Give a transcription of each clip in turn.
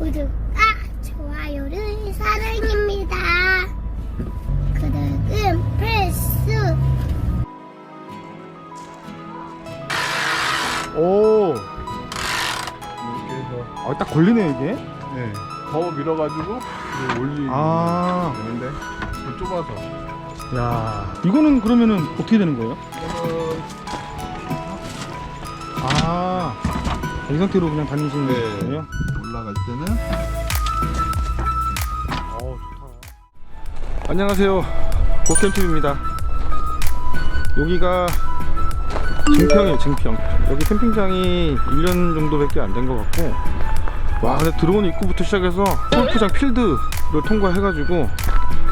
구독과 좋아요를 사랑입니다. 구독은 필수. 오, 이렇게 해서 아, 딱 걸리네 이게. 네, 더 밀어가지고 이제 올리면 아, 되는데 좀 좁아서 야, 이거는 그러면은 어떻게 되는 거예요? 이거는 아, 이 상태로 그냥 다니시는 네. 거예요? 올라갈 때는 어, 좋다. 안녕하세요, 고캠TV입니다. 여기가 증평이에요, 증평. 여기 캠핑장이 1년 정도밖에 안 된 것 같고, 와, 근데 들어오는 입구부터 시작해서 골프장 필드를 통과해가지고,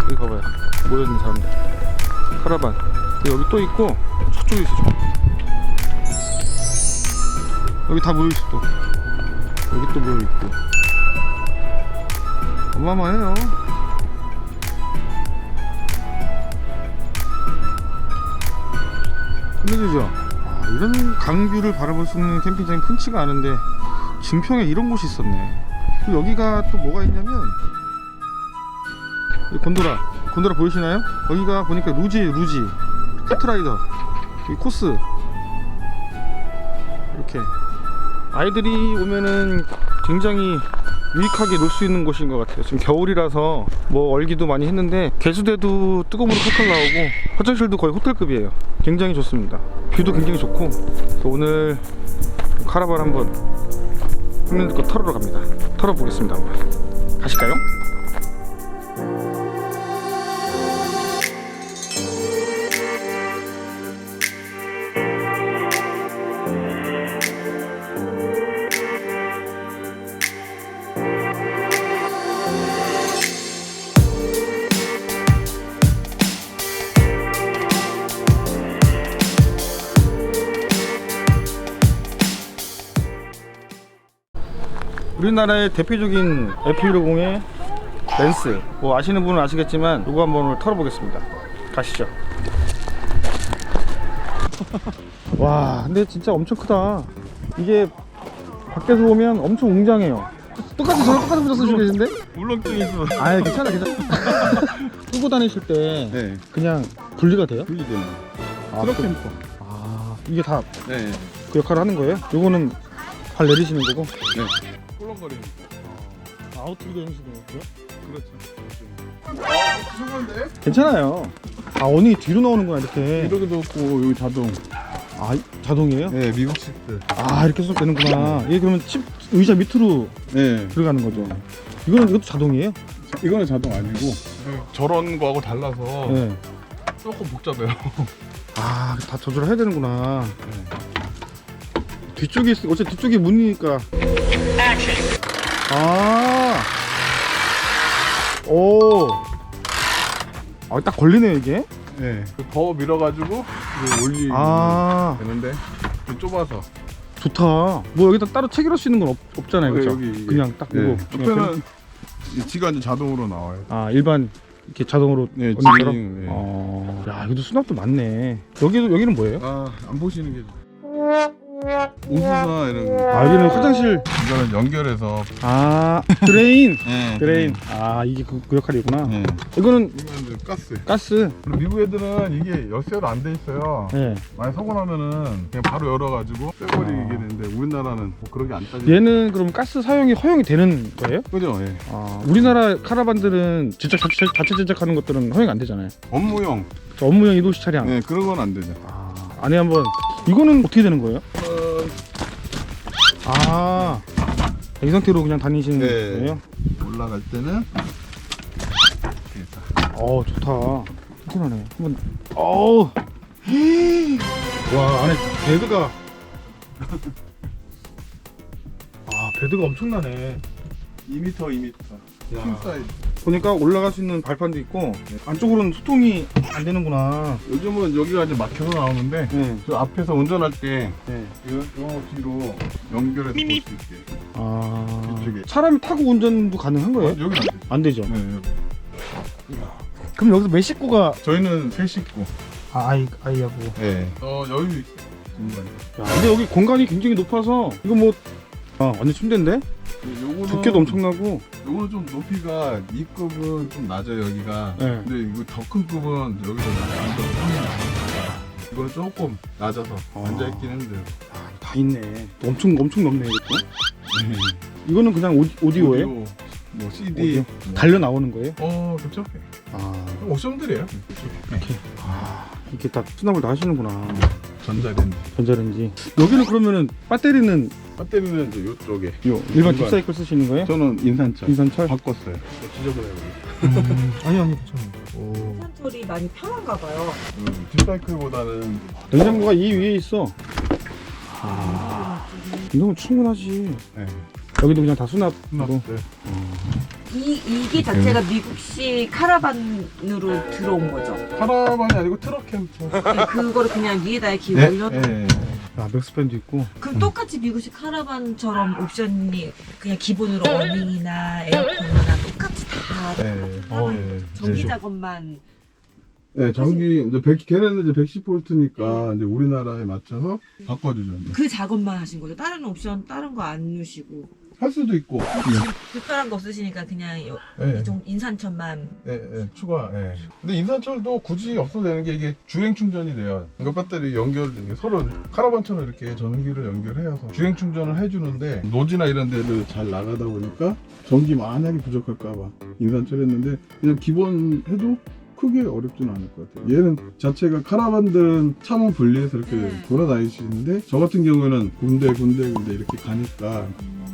여기 봐봐요. 모여있는 사람들. 카라반. 여기 또 있고, 저쪽에 있어, 저. 여기 다 모여있어, 또. 여기 또 모여있고. 어마어마해요. 끝내주죠. 아, 이런 강뷰를 바라볼 수 있는 캠핑장이 흔치가 않은데 증평에 이런 곳이 있었네. 그리고 여기가 또 뭐가 있냐면 이 곤도라, 곤도라 보이시나요? 여기가 보니까 루지, 루지, 카트라이더, 이 코스 이렇게 아이들이 오면은 굉장히 유익하게 놀 수 있는 곳인 것 같아요. 지금 겨울이라서 뭐 얼기도 많이 했는데 개수대도 뜨거운 물이 칼칼 나오고 화장실도 거의 호텔급이에요. 굉장히 좋습니다. 뷰도 굉장히 좋고 그래서 오늘 카라반 한번 형님들 거 털으러 갑니다. 털어보겠습니다. 한번 가실까요? 우리나라의 대표적인 F150의 렌스 뭐 아시는 분은 아시겠지만 이거 한번 오늘 털어보겠습니다 가시죠 와 근데 진짜 엄청 크다 이게 밖에서 보면 엄청 웅장해요 똑같이 저랑 똑같은 모자 쓰시고 계신데? 울렁증이 있어. 아 괜찮아 괜찮아 끌고 다니실 때 네, 그냥 분리가 돼요? 분리되는. 아, 트럭 그- 캠퍼. 아 이게 다그 네, 역할을 하는 거예요? 요거는 발 내리시는 거고 네. 꿀렁거리는. 아웃리그 형식이에요 그렇죠. 아, 죄송한데? 괜찮아요 아 언니 뒤로 나오는구나 이렇게 이러기도 없고 여기 자동. 아 이- 자동이에요? 네, 미국식들. 아 이렇게 쏙 되는구나 이게 그러면 칩 의자 밑으로 네, 들어가는 거죠 이거는 이것도 자동이에요? 이거는 자동 아니고 저런 거하고 달라서 네. 조금 복잡해요. 아 다 조절해야 되는구나 뒤쪽에 있, 어차피 뒤쪽에 문이니까 아. 오. 아, 딱 걸리네, 이게. 네, 더 밀어가지고 이제 올리면 아, 되는데 좀 좁아서. 좋다. 뭐 여기다 따로 체결할 수 있는 건 없, 없잖아요, 네, 그렇죠? 여기. 그냥 딱 네. 이거. 그냥 옆에는 이 지가 이제 자동으로 나와요. 아 일반 이렇게 자동으로 네, 언니처럼? 지금, 네. 어, 야 여기도 수납도 많네. 여기도 여기는 뭐예요? 아, 안 보시는 게 우수나 이런 거. 아 여기는 화장실. 이거는 연결해서 아 드레인. 네, 드레인. 아 이게 그, 그 역할이구나. 네. 이거는 이제 가스. 가스. 그리고 미국 애들은 이게 열쇠로 안 돼 있어요. 네. 많이 사고 나면은 그냥 바로 열어가지고 빼버리게 되는데 우리나라는 뭐 그런 게 안 따지. 얘는 그럼 가스 사용이 허용이 되는 거예요? 그죠? 예. 아 우리나라 카라반들은 제작 자체, 자체 제작하는 것들은 허용 안 되잖아요. 업무용. 저 업무용 이도시 차량. 네, 그런 건 안 되죠. 아 안에 한번 이거는 어떻게 되는 거예요? 아. 이 상태로 그냥 다니시는 네. 거예요? 올라갈 때는. 어 좋다 튼튼하네 한번 어우 와 안에 베드가 아 베드가 엄청나네 2m, 2m. 야. 킹 사이즈. 보니까 올라갈 수 있는 발판도 있고 안쪽으로는 소통이 안 되는구나 요즘은 여기가 이제 막혀서 나오는데 네. 저 앞에서 운전할 때 네. 이거 이거 뒤로 연결해서 볼 수 있게. 아 이쪽에. 사람이 타고 운전도 가능한 어, 거예요? 여기는 안 되죠. 안 되죠 네, 여기. 그럼 여기서 몇 식구가 저희는 세 식구. 아, 아이, 아이하고 네. 어 여유 있어. 공간이. 야, 근데 여기 공간이 굉장히 높아서 이거 뭐 아 완전 침대인데? 요거는 두께도 엄청나고 요거는 좀 높이가 이 급은 좀 낮아요 여기가. 네. 근데 이거 더 큰 급은 여기서 낮아서 이거는 조금 낮아서 아. 앉아 있긴 힘들어요. 다 있네 엄청 엄청 넓네 이것도 이거는 그냥 오디, 오디오에 오디오, 뭐 CD. 뭐. 달려 나오는 거예요? 어 그렇죠. 아 옵션들이에요. 아, 이렇게 다 수납을 다 하시는구나 전자레인지. 전자레인지 여기는 그러면은 배터리는 배터리는 이제 이쪽에. 요 일반 일반. 딥사이클 쓰시는 거예요? 저는 인산철. 인산철? 바꿨어요. 지저분해요. 아니 아니 괜찮아요 오. 산철이 많이 편한가 봐요. 음, 뒷사이클보다는 냉장고가 이 위에 있어 이 정도 충분하지 네, 여기도 그냥 다 수납으로 수납들. 이 이게 자체가 미국식 카라반으로 들어온 거죠. 카라반이 아니고 트럭 캠프. 그냥 그거를 그냥 위에다 이렇게 네. 올려. 네. 아 맥스팬도 있고 그럼 똑같이 미국식 카라반처럼 옵션이 그냥 기본으로 어닝이나 에어컨이나 똑같이 다 네. 어, 네. 전기 네. 작업만 네, 전기 이제 100, 걔네는 이제 110볼트니까 이제 우리나라에 맞춰서 바꿔주죠. 이제. 그 작업만 하신 거죠. 다른 옵션 다른 거 안 넣으시고 할 수도 있고. 특별한 거 없으시니까 그냥 요- 네. 이종 인산천만 네, 네, 추가. 네. 근데 인산철도 굳이 없어도 되는 게 이게 주행 충전이 돼요. 그러니까 배터리 연결 서로 카라반처럼 이렇게 전기를 연결해서 주행 충전을 해주는데 노지나 이런 데를 잘 나가다 보니까 전기 만약에 부족할까봐 인산철 했는데 그냥 기본 해도 크게 어렵지는 않을 것 같아요. 얘는 자체가 카라반들은 차만 분리해서 이렇게 네. 돌아다니시는데 저 같은 경우에는 군데 군데 군데 이렇게 가니까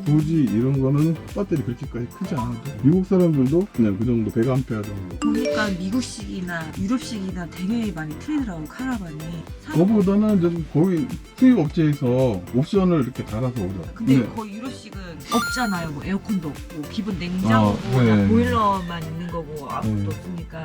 굳이 이런 거는 배터리 그렇게까지 크지 않아도 미국 사람들도 그냥 그 정도 100A 정도 보니까 미국식이나 유럽식이나 되게 많이 틀리더라고 카라반이. 사- 그거보다는 이제 거의 수입 업체에서 옵션을 이렇게 달아서 오죠 근데 네. 거의 유럽식은 없잖아요. 뭐 에어컨도 없고 기본 냉장고, 아, 네. 보일러만 있는 거고 아무것도 네. 없으니까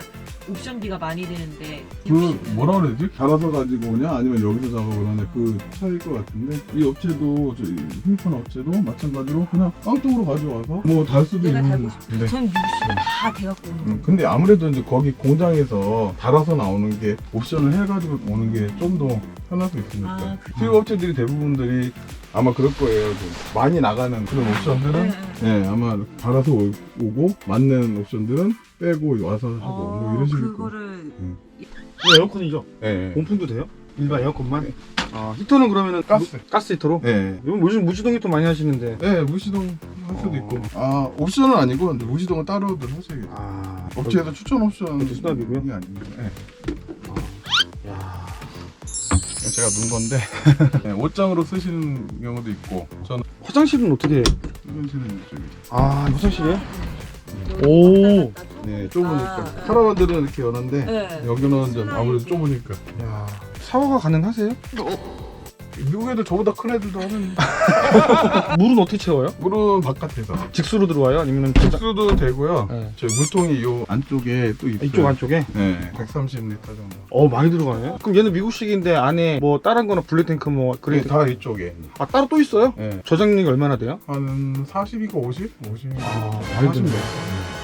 옵션비가 많이 드는데 그 뭐라 그러지? 달아서 가지고 오냐 아니면 여기서 작업을 하냐 그 차이일 것 같은데 이 업체도 저희 휴대폰 업체도 마찬가지로 그냥 깡통으로 가져와서 뭐 달 수도 내가 달고 있는 싶어. 근데 전 미국식은 다 돼갖고 오는 음, 거. 근데 아무래도 이제 거기 공장에서 달아서 나오는 게 옵션을 해가지고 오는 게 좀 더 편할 수 있으니까 아. 수입 업체들이 대부분들이 아마 그럴 거예요 좀 많이 나가는 그런 옵션들은 네, 네, 아마 달아서 오- 오고 맞는 옵션들은 빼고 와서 하고 뭐 이런 식으로. 그거를 이거 에어컨이죠? 네. 온풍도 돼요? 일반 에어컨만? 아 히터는 그러면은 가스. 무- 가스 히터로? 네. 요즘 무시, 무시동 히터 많이 하시는데 네, 무시동 할 수도 어. 있고. 아, 옵션은 아니고 이제 무시동은 따로들 하셔야겠죠. 아 업체에서 추천 옵션 그것도 수납이고요? 이 아닙니다. 네. 야 제가 눈 건데 네, 옷장으로 쓰시는 경우도 있고 저는 화장실은 어떻게 화장실은 이쪽에 아 화장실이에요? 오. 네, 좁으니까 아, 네. 카라반들은 이렇게 여는데 네. 여기는 좀 아무래도 좁으니까 야 샤워가 가능하세요? 미국 애들 저보다 큰 애들도 하는 물은 어떻게 채워요? 물은 바깥에서 직수로 들어와요? 아니면 진짜 직수도 되고요 네. 저 물통이 요 안쪽에 또 있어요 이쪽 안쪽에? 네, 130리터 정도 어 많이 들어가네. 그럼 얘는 미국식인데 안에 뭐 다른 거나 블랙탱크 뭐 네, 그래 다 이쪽에 아 따로 또 있어요? 네. 저장력이 얼마나 돼요? 한 40이고 50? 50? 아, 많이 드네.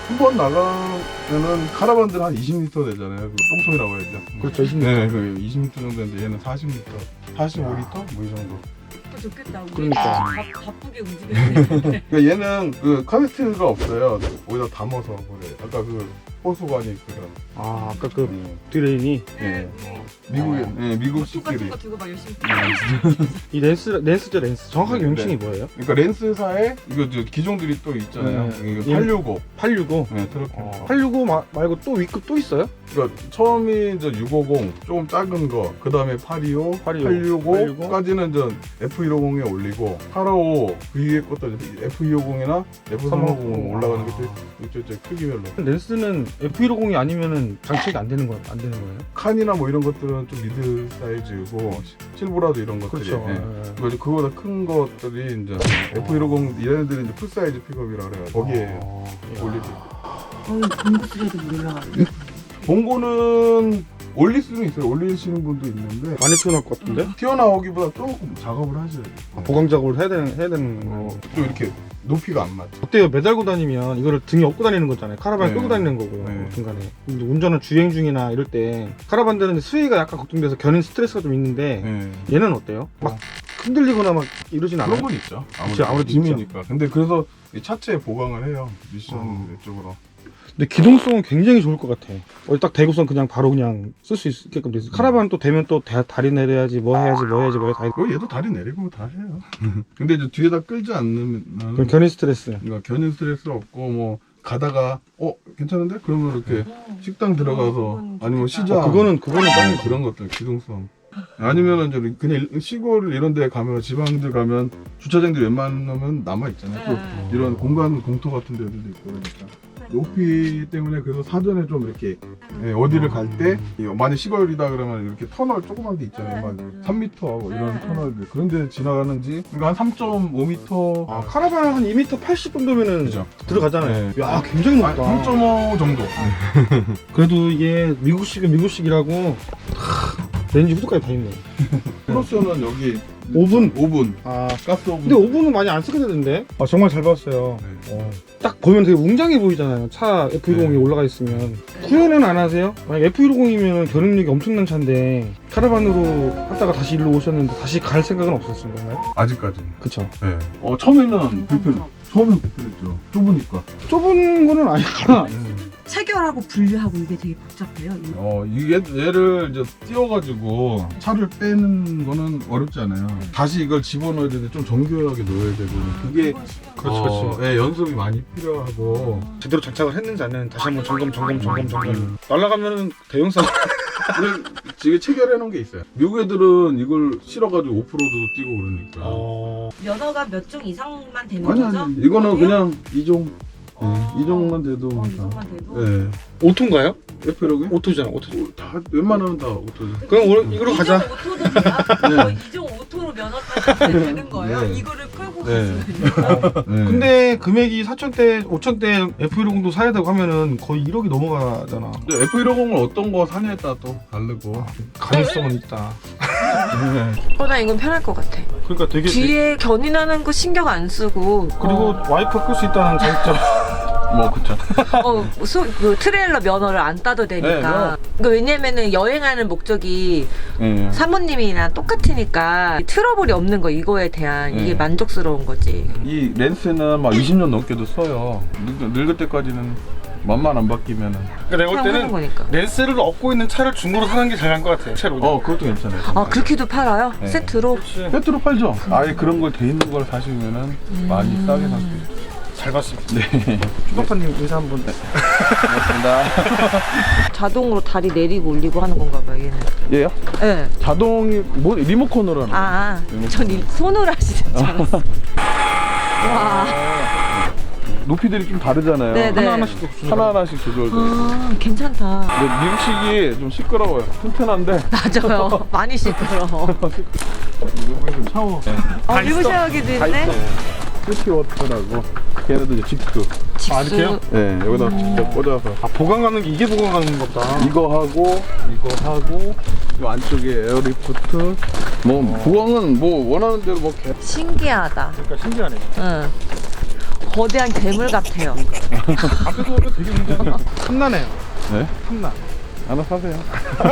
한번 나가 면은 카라반들 한 20리터 되잖아요. 그 똥통이라고 해야죠. 그렇죠, 20리터. 네, 그 20리터 정도 되는데 얘는 40리터, 45리터 뭐 이 정도. 좋겠다. 우리 그러니까. 바, 바쁘게 움직이는데. 그러니까 얘는 그 카세트가 없어요. 오히려 담아서 그래. 아까 그 호수관이 그런. 아 아까 그 드레인이 예. 미국에, 아. 예, 미국식들이. 똑같은 거 들고 막 열심히. 이 렌스 렌스죠 렌스. 정확하게 네, 명칭이 네. 뭐예요? 그러니까 렌스사에 이거 저 기종들이 또 있잖아요. 네. 이거 예. 865. 865. 네, 트럭. 어, 865 마, 말고 또 위급 또 있어요? 그러니까 처음이 이제 650 조금 작은 거, 그 다음에 825, 825, 865까지는 이제 F150에 올리고 855 그 위에 것도 이제 F250이나 F350 올라가는 것도 있죠, 있죠, 크기별로. 렌스는 F150이 아니면은 장착이 안 되는 거안 되는 거예요? 칸이나 뭐 이런 것들은 좀 미드 사이즈고 실보라도 이런 것들이. 그렇죠. 예. 예. 그리고 이제 그거보다 큰 것들이 이제 F150 얘네들이 이제 풀 사이즈 픽업이라 그래가지고 거기에 어, 야. 올리지. 어이 공부 쓰려도 몰라가지고. 봉고는 올릴 수는 있어요. 올리시는 분도 있는데 많이 튀어나올 것 같은데? 튀어나오기보다 조금 작업을 하셔야 돼요. 보강 작업을 해야 되는 해야 되는 어, 거. 좀 이렇게 높이가 안 맞죠. 어때요? 매달고 다니면 이거를 등에 업고 다니는 거잖아요. 카라반 네. 끌고 다니는 거고요. 네. 중간에. 근데 운전을 주행 중이나 이럴 때 카라반들은 수위가 약간 걱정돼서 겨는 스트레스가 좀 있는데 네. 얘는 어때요? 막 흔들리거나 막 이러진 않아요? 그런 건 있죠. 아무래도 아무래도 짐이니까. 근데 그래서 이 차체에 보강을 해요. 미션 어. 쪽으로. 근데 기동성은 굉장히 좋을 것 같아. 어, 딱 대구선 그냥 바로 그냥 쓸 수 있게끔 돼 있어. 카라반 또 되면 또 다, 다리 내려야지 뭐 해야지 뭐 해야지 뭐 해야지 다. 그 얘도 다리 내리고 다 해요. 근데 이제 뒤에다 끌지 않으면 그럼 견인 스트레스. 그러니까 견인 스트레스 없고 뭐 가다가 어 괜찮은데 그러면 이렇게 식당 들어가서 아니면. 시장 어, 그거는 그거는 네, 딱 그런 것들 기동성 아니면은 이제 그냥 일- 시골 이런 데 가면 지방들 가면 주차장들이 웬만하면 남아 있잖아요. 또 네. 이런 공간 공터 같은 데들도 있고 그러니까 높이 때문에 그래서 사전에 좀 이렇게 예, 어디를 갈 때 만약 시골이다 그러면 이렇게 터널 조그만 데 있잖아요. 막 3m 뭐 이런 네. 터널들 그런 데 지나가는지 그러니까 한 3.5m 아, 카라반 한 2m 80 정도면은 그죠. 들어가잖아요. 네. 야, 굉장히 아, 높다. 3.5 정도. 그래도 이게 미국식은 미국식이라고 하, 렌즈 후드까지 다 있네. 플러스는 여기 오븐? 오븐 아, 가스 오븐 근데 오븐은 많이 안 쓰게 되던데? 아, 정말 잘 봤어요. 네. 어. 딱 보면 되게 웅장해 보이잖아요. 차 F150이 네. 올라가 있으면. 후회는 안 하세요? 만약 F150이면 견인력이 엄청난 차인데 카라반으로 하다가 다시 일로 오셨는데 다시 갈 생각은 없었을 건가요? 아직까지는 그쵸. 네. 어 처음에는 불편 처음엔 불편했죠 좁으니까 좁은 거는 아니구나. 체결하고 분류하고 이게 되게 복잡해요. 이- 어 이게 얘를 이제 띄워가지고 차를 빼는 거는 어렵지 않아요 다시 이걸 집어넣어야 되는데 좀 정교하게 넣어야 되고 그게 그렇지, 어, 예, 연습이 많이 필요하고 제대로 장착을 했는지 안 했는지 다시 한번 점검, 점검, 점검, 점검. 음. 날라가면은 대형 사 근데 지금 체결해 놓은 게 있어요 미국 애들은 이걸 실어가지고 오프로드도 뛰고 그러니까 어... 면허가 몇 종 이상만 되는 아니 거죠? 아니 이거는? 그냥 이종 어. 네, 이 정도만 돼도 어, 이 다. 정도만 돼도. 예. 오토인가요? F150? 오토잖아, 오토. 다 웬만하면 다 오토죠. 그럼 오늘 이거로 가자. 이종 오토도 돼요? 네. 어, 이종 오토로 면허 따면 되는 거예요? 네. 이거를 끌고 네. 가시면 네. 근데 금액이 4천대, 5천대 F150도 사야 되고 하면은 거의 1억이 넘어가잖아. 근데 F150을 어떤 거 사냐에 따라 또 다르고. 가능성은 있다. 네. 어, 나 이건 편할 것 같아. 그러니까 되게 뒤에 견인하는 거 신경 안 쓰고. 그리고 와이퍼 끌수 있다는 장점. 뭐 그쵸. 어, 소, 그 트레일러 면허를 안 따도 네, 되니까. 그 왜냐면은 여행하는 목적이 예. 사모님이랑 똑같으니까 트러블이 없는 거 이거에 대한 이게 네. 만족스러운 거지. 이 렌스는 막 20년 넘게도 써요. 늙, 늙을 때까지는 맛만 안 바뀌면은. 그러니까 내가 볼 사용하는 때는 거니까. 렌스를 얻고 있는 차를 중고로 사는 게 잘한 것 같아. 새로. 어, 그것도 괜찮아요. 아, 그렇게도 팔아요? 네. 세트로? 그렇지. 페트로 팔죠. 아예 그런 걸 돼 있는 걸 사시면은 많이 싸게 살 수 있어요. 잘 봤습니다. 네. 추박사님 인사 한번. 고맙습니다. 자동으로 다리 내리고 올리고 하는 건가 봐요, 얘는. 얘요? 예. 자동이 뭐 리모컨으로 하는. 아, 리모컨. 전 이- 손으로 하시는 줄 알았어. 와. 높이들이 좀 다르잖아요. 네, 네. 하나하나씩 또 주는 하나 하나씩 조절돼. 아, 괜찮다. 근데 미국식이 좀 시끄러워요. 튼튼한데. 맞아요. 많이 시끄러워. 샤워. 네. 어, 미국 샤워기도 다 있네. 스티워터라고. 걔네도 이제 직수. 아, 이렇게요? 네, 여기다 직접 꽂아서. 아, 보강하는 게 이게 보강하는 거다. 이거 하고, 이거 하고, 이 안쪽에 에어리프트. 뭐, 보강은 뭐, 원하는 대로 뭐, 개. 신기하다. 그러니까 신기하네. 응. 거대한 괴물 같아요. 앞에서 되게 신기하네. 탐나네요. 네? 탐나. 하나 사세요.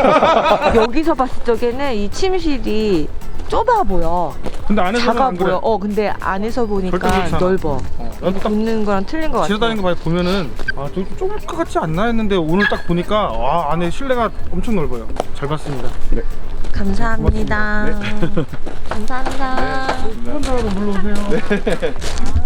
여기서 봤을 적에는 이 침실이 좁아 보여. 근데 안에서는 작아 안 그래. 보여. 어, 근데 안에서 절대 보니까 그렇지 않아. 넓어. 붙는 거랑 틀린 것 같아. 지나다니는 거 많이 보면은 아, 좀 좁을 것 같지 않나 했는데 오늘 딱 보니까 와, 안에 실내가 엄청 넓어요. 잘 봤습니다. 감사합니다. 감사합니다. 한 번더 물러오세요.